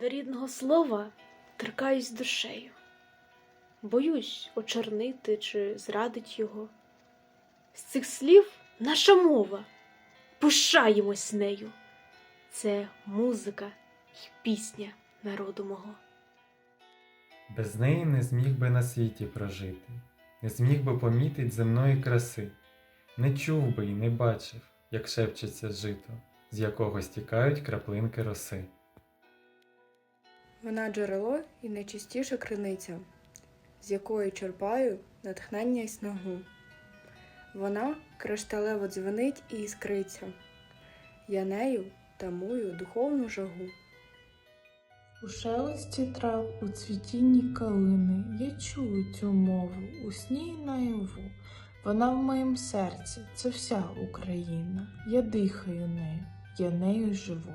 До рідного слова торкаюсь душею, боюсь очорнити чи зрадить його. З цих слів наша мова, пишаємось нею. Це музика й пісня народу мого. Без неї не зміг би на світі прожити, не зміг би помітить земної краси, не чув би і не бачив, як шепчеться жито, з якого стікають краплинки роси. Вона джерело і найчистіша криниця, з якої черпаю натхнення й снагу. Вона кришталево дзвенить і іскриться. Я нею тамую духовну жагу. У шелесті трав, у цвітінні калини я чую цю мову у сні й наяву. Вона в моїм серці, це вся Україна. Я дихаю нею, я нею живу.